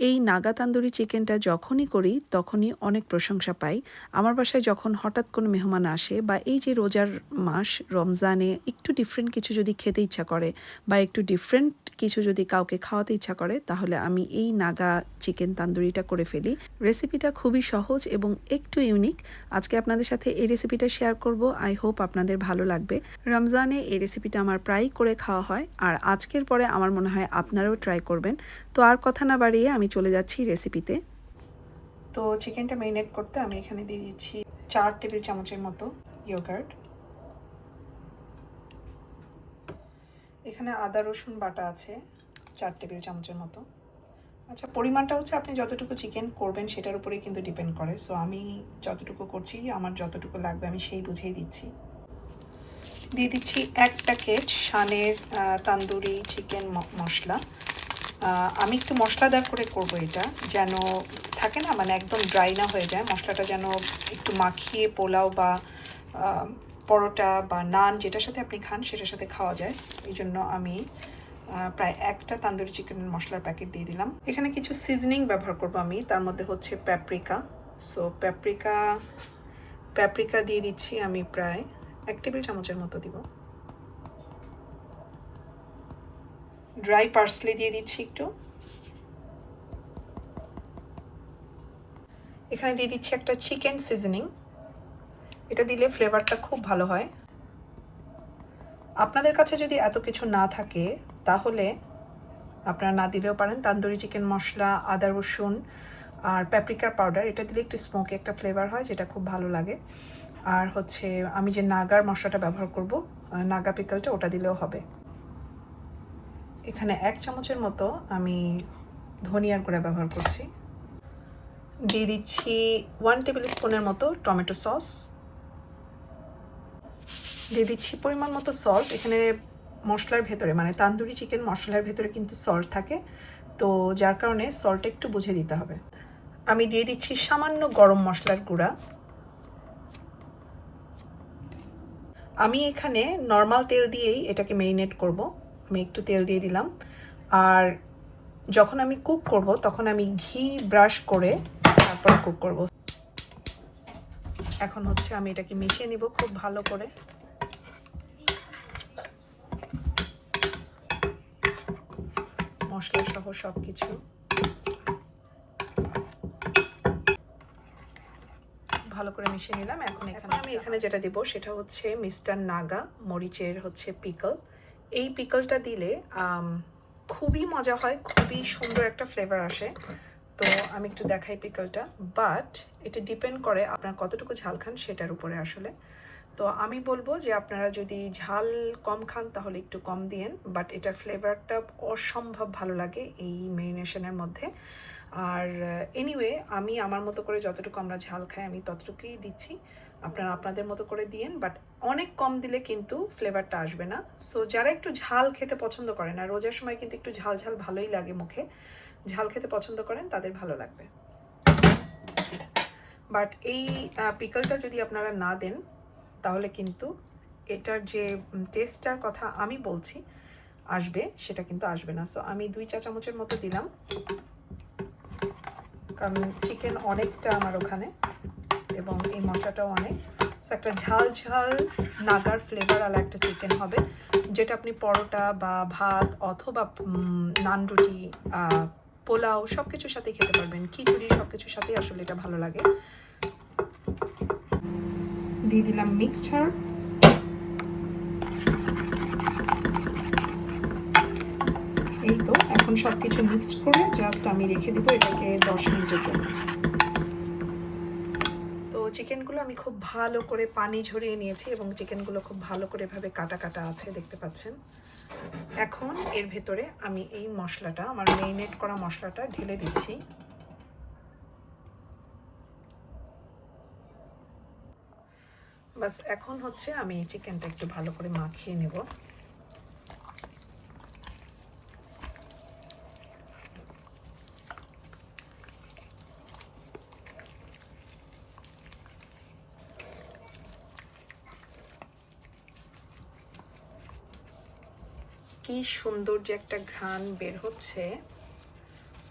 এই নাগা তান্দুরি চিকেনটা যখনই করি, তখনই অনেক প্রশংসা পাই। আমার বাসায় যখন হঠাৎ কোনো মেহমান আসে বা এই যে রোজার মাস, রমজানে একটু ডিফারেন্ট কিছু যদি খেতে ইচ্ছা করে বা একটু ডিফারেন্ট কিছু যদি কাউকে খাওয়াতে ইচ্ছা করে, তাহলে আমি এই নাগা চিকেন তান্দুরিটা করে ফেলি। রেসিপিটা খুবই সহজ এবং একটু ইউনিক আজকে আপনাদের সাথে এই রেসিপিটা শেয়ার করব। আই হোপ আপনাদের ভালো লাগবে। রমজানে এই রেসিপিটা আমার প্রায় করে খাওয়া হয়। আর আজকের পরে আমার মনে হয় আপনারাও ট্রাই করবেন। তো আর কথা না বাড়িয়ে আমি চলে যাচ্ছি রেসিপিতে তো চিকেনটা ম্যারিনেট করতে আমি এখানে দিয়ে দিচ্ছি চার টেবিল চামচের মতো ইয়োগার্ট এখানে আদা, রসুন বাটা আছে চার টেবিল চামচের মতো। আচ্ছা পরিমাণটা হচ্ছে আপনি যতটুকু চিকেন করবেন সেটার উপরেই কিন্তু ডিপেন্ড করে। সো আমি যতটুকু করছি, আমার যতটুকু লাগবে আমি সেই বুঝেই দিচ্ছি। দিয়ে দিচ্ছি এক প্যাকেট শানের তান্দুরি চিকেন মশলা। আমি একটু মশলাদার করে করব এটা, যেন থাকে না মানে একদম ড্রাই না হয়ে যায়। মশলাটা যেন একটু মাখিয়ে পোলাও বা পরোটা বা নান যেটার সাথে আপনি খান, সেটার সাথে খাওয়া যায়। এই জন্য আমি প্রায় একটা তান্দুরি চিকেনের মশলার প্যাকেট দিয়ে দিলাম। এখানে কিছু সিজনিং ব্যবহার করব আমি, তার মধ্যে হচ্ছে প্যাপ্রিকা সো প্যাপ্রিকা প্যাপ্রিকা দিয়ে দিচ্ছি আমি প্রায় এক টেবিল চামচের মতো দিব। ড্রাই পার্সলি দিয়ে দিচ্ছি একটু। এখানে দিয়ে দিচ্ছি একটা চিকেন সিজনিং এটা দিলে ফ্লেভারটা খুব ভালো হয়। আপনাদের কাছে যদি এত কিছু না থাকে, তাহলে আপনারা না দিলেও পারেন। তান্দুরি চিকেন মশলা, আদা রসুন আর প্যাপ্রিকার পাউডার এটা দিলে একটু স্মোকি একটা ফ্লেভার হয়, যেটা খুব ভালো লাগে। আর হচ্ছে, আমি যে নাগার মশলাটা ব্যবহার করব নাগা পিকলটা ওটা দিলেও হবে। এখানে এক চামচের মতো আমি ধনিয়ার গুঁড়া ব্যবহার করছি। দিয়ে দিচ্ছি ওয়ান টেবিল স্পুনের মতো টমেটো সস। দিয়ে দিচ্ছি পরিমাণ মতো সল্ট এখানে মশলার ভেতরে মানে তান্দুরি চিকেন মশলার ভেতরে কিন্তু সল্ট থাকে। তো যার কারণে সল্ট একটু বুঝে দিতে হবে। আমি দিয়ে দিচ্ছি সামান্য গরম মশলার গুঁড়া। আমি এখানে নর্মাল তেল দিয়েই এটাকে মেরিনেট করব। আমি একটু তেল দিয়ে দিলাম। আর যখন আমি কুক করব, তখন আমি ঘি ব্রাশ করে তারপর কুক করব। এখন হচ্ছে আমি এটাকে মিশিয়ে নিব খুব ভালো করে। মশলা সহ সব কিছু ভালো করে মিশিয়ে নিলাম। এখন এখানে আমি এখানে যেটা দেব, সেটা হচ্ছে মিস্টার নাগা মরিচের হচ্ছে পিকল। এই পিকলটা দিলে খুবই মজা হয়, খুবই সুন্দর একটা ফ্লেভার আসে। তো আমি একটু দেখাই পিকলটা বাট এটা ডিপেন্ড করে আপনার কতটুকু ঝাল খান সেটার উপরে আসলে। তো আমি বলব যে আপনারা যদি ঝাল কম খান, তাহলে একটু কম দিয়েন। বাট এটার ফ্লেভারটা অসম্ভব ভালো লাগে এই মেরিনেশনের মধ্যে। আর এনিওয়ে আমি আমার মতো করে যতটুকু আমরা ঝাল খাই, আমি ততটুকুই দিচ্ছি। আপনারা আপনাদের মতো করে দিয়েন বাট অনেক কম দিলে কিন্তু ফ্লেভারটা আসবে না। সো যারা একটু ঝাল খেতে পছন্দ করেন, আর রোজার সময় কিন্তু একটু ঝাল ঝাল ভালোই লাগে মুখে, ঝাল খেতে পছন্দ করেন, তাদের ভালো লাগবে। বাট এই পিকলটা যদি আপনারা না দেন, তাহলে কিন্তু এটার যে টেস্টটার কথা আমি বলছি, আসবে, সেটা কিন্তু আসবে না। সো আমি দুই চা চামচের মতো দিলাম। কারণ চিকেন অনেকটা আমার ওখানে এবং এই মশলাটাও অনেক। সো একটা ঝাল ঝাল নাগার ফ্লেভার আলা একটা চিকেন হবে, যেটা আপনি পরোটা বা ভাত অথবা নান রুটি পোলাও সব কিছুর সাথে খেতে পারবেন। খিচুড়ি সব কিছুর সাথেই আসলে এটা ভালো লাগে। দিয়ে দিলাম মিক্সড হার্ব এই তো এখন সব কিছু মিক্সড করে জাস্ট আমি রেখে দিব এটাকে দশ মিনিটের জন্য। তো চিকেনগুলো আমি খুব ভালো করে পানি ঝরিয়ে নিয়েছি এবং চিকেনগুলো খুব ভালো করে এভাবে কাটা কাটা আছে, দেখতে পাচ্ছেন। এখন এর ভেতরে আমি এই মশলাটা, আমার মেরিনেট করা মশলাটা ঢেলে দিচ্ছি। বাস, এখন হচ্ছে আমি চিকেনটা একটু ভালো করে মাখিয়ে নেব। কি সুন্দর যে একটা ঘ্রাণ বের হচ্ছে।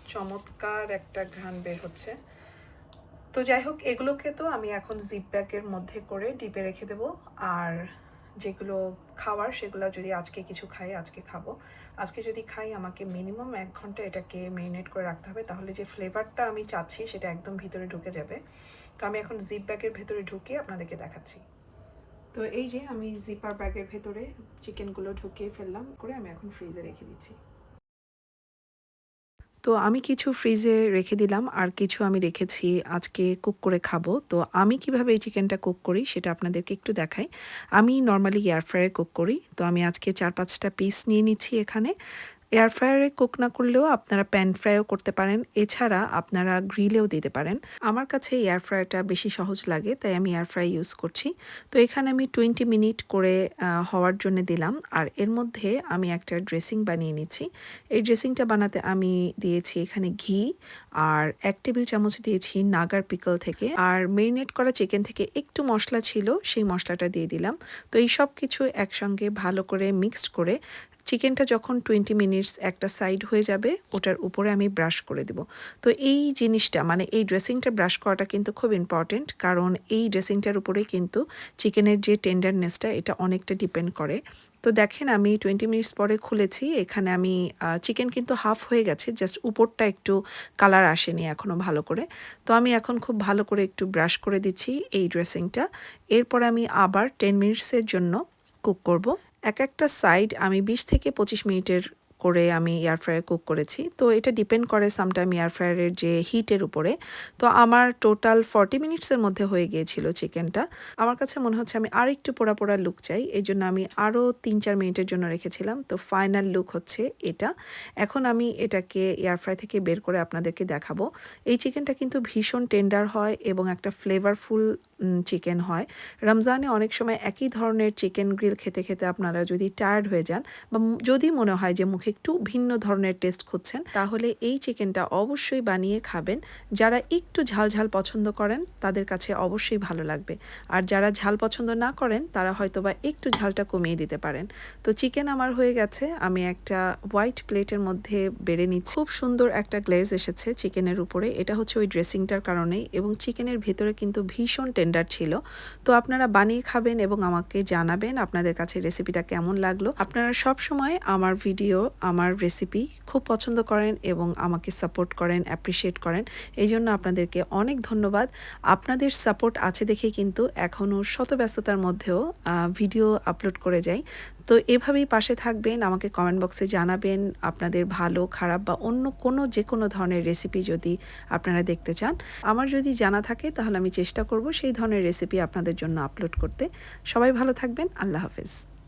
চমৎকার একটা ঘ্রাণ বের হচ্ছে। তো যাই হোক, এগুলোকে তো আমি এখন জিপ ব্যাগের মধ্যে করে ডিপে রেখে দেবো। আর যেগুলো খাওয়ার, সেগুলো যদি আজকে কিছু খাই, আজকে খাব। আজকে যদি খাই, আমাকে মিনিমাম এক ঘণ্টা এটাকে মেরিনেট করে রাখতে হবে। তাহলে যে ফ্লেভারটা আমি চাচ্ছি, সেটা একদম ভিতরে ঢুকে যাবে। তো আমি এখন জিপ ব্যাগের ভেতরে ঢুকিয়ে আপনাদেরকে দেখাচ্ছি। তো এই যে আমি জিপার ব্যাগের ভেতরে চিকেনগুলো ঢুকিয়ে ফেললাম, করে আমি এখন ফ্রিজে রেখে দিচ্ছি। তো আমি কিছু ফ্রিজে রেখে দিলাম, আর কিছু আমি রেখেছি আজকে কুক করে খাব। তো আমি কীভাবে এই চিকেনটা কুক করি সেটা আপনাদেরকে একটু দেখাই। আমি নর্মালি এয়ার ফ্রায়ারে কুক করি, তো আমি আজকে চার পাঁচটা পিস নিয়ে নিচ্ছি এখানে। এয়ার ফ্রায়ারে কুক না করলেও আপনারা প্যান ফ্রাইও করতে পারেন। এছাড়া আপনারা গ্রিলেও দিতে পারেন। আমার কাছে এয়ার ফ্রায়ারটা বেশি সহজ লাগে, তাই আমি এয়ার ফ্রাই ইউজ করছি। তো এখানে আমি টোয়েন্টি মিনিট করে হওয়ার জন্য দিলাম। আর এর মধ্যে আমি একটা ড্রেসিং বানিয়ে নিচ্ছি। এই ড্রেসিংটা বানাতে আমি দিয়েছি এখানে ঘি, আর এক টেবিল চামচ দিয়েছি নাগার পিকল থেকে। আর মেরিনেট করা চিকেন থেকে একটু মশলা ছিল, সেই মশলাটা দিয়ে দিলাম। তো এই সব কিছু একসঙ্গে ভালো করে মিক্সড করে চিকেনটা যখন টোয়েন্টি মিনিটস একটা সাইড হয়ে যাবে, ওটার উপরে আমি ব্রাশ করে দেব। তো এই জিনিসটা মানে এই ড্রেসিংটা ব্রাশ করাটা কিন্তু খুব ইম্পর্টেন্ট কারণ এই ড্রেসিংটার উপরেই কিন্তু চিকেনের যে টেন্ডারনেসটা এটা অনেকটা ডিপেন্ড করে। তো দেখেন, আমি টোয়েন্টি মিনিটস পরে খুলেছি, এখানে আমি চিকেন কিন্তু হাফ হয়ে গেছে জাস্ট উপরটা একটু কালার আসেনি এখনও ভালো করে। তো আমি এখন খুব ভালো করে একটু ব্রাশ করে দিচ্ছি এই ড্রেসিংটা এরপর আমি আবার টেন মিনিটসের জন্য কুক করব। এক একটা সাইড আমি বিশ থেকে পঁচিশ মিনিটের করে আমি এয়ার ফ্রায়ার কুক করেছি। তো এটা ডিপেন্ড করে সামটাইম এয়ার ফ্রায়ারের যে হিটের উপরে। তো আমার টোটাল ফর্টি মিনিটসের মধ্যে হয়ে গিয়েছিল চিকেনটা আমার কাছে মনে হচ্ছে আমি আর একটু পোড়া পোড়া লুক চাই। এই জন্য আমি আরও তিন চার মিনিটের জন্য রেখেছিলাম। তো ফাইনাল লুক হচ্ছে এটা। এখন আমি এটাকে এয়ার ফ্রাই থেকে বের করে আপনাদেরকে দেখাবো। এই চিকেনটা কিন্তু ভীষণ টেন্ডার হয় এবং একটা ফ্লেভারফুল চিকেন হয়। রমজানে অনেক সময় একই ধরনের চিকেন গ্রিল খেতে খেতে আপনারা যদি টায়ার্ড হয়ে যান বা যদি মনে হয় যে মুখে একটু ভিন্ন ধরনের টেস্ট খুঁজছেন, তাহলে এই চিকেনটা অবশ্যই বানিয়ে খাবেন। যারা একটু ঝাল ঝাল পছন্দ করেন, তাদের কাছে অবশ্যই ভালো লাগবে। আর যারা ঝাল পছন্দ না করেন, তারা হয়তো বা একটু ঝালটা কমিয়ে দিতে পারেন। তো চিকেন আমার হয়ে গেছে, আমি একটা হোয়াইট প্লেটের মধ্যে বেড়ে নিচ্ছি। খুব সুন্দর একটা গ্লেজ এসেছে চিকেনের উপরে। এটা হচ্ছে ওই ড্রেসিংটার কারণেই এবং চিকেনের ভেতরে কিন্তু ভীষণ টেন্ডার ছিল। তো আপনারা বানিয়ে খাবেন এবং আমাকে জানাবেন আপনাদের কাছে রেসিপিটা কেমন লাগল। আপনারা সব সময় আমার ভিডিও আমার রেসিপি খুব পছন্দ করেন এবং আমাকে সাপোর্ট করেন অ্যাপ্রিসিয়েট করেন। এই জন্য আপনাদেরকে অনেক ধন্যবাদ। আপনাদের সাপোর্ট আছে দেখে কিন্তু এখনও শত ব্যস্ততার মধ্যেও ভিডিও আপলোড করে যাই। তো এভাবেই পাশে থাকবেন, আমাকে কমেন্ট বক্সে জানাবেন আপনাদের ভালো, খারাপ বা অন্য কোনো যে কোনো ধরনের রেসিপি যদি আপনারা দেখতে চান। আমার যদি জানা থাকে তাহলে আমি চেষ্টা করব সেই ধরনের রেসিপি আপনাদের জন্য আপলোড করতে। সবাই ভালো থাকবেন, আল্লাহ হাফেজ।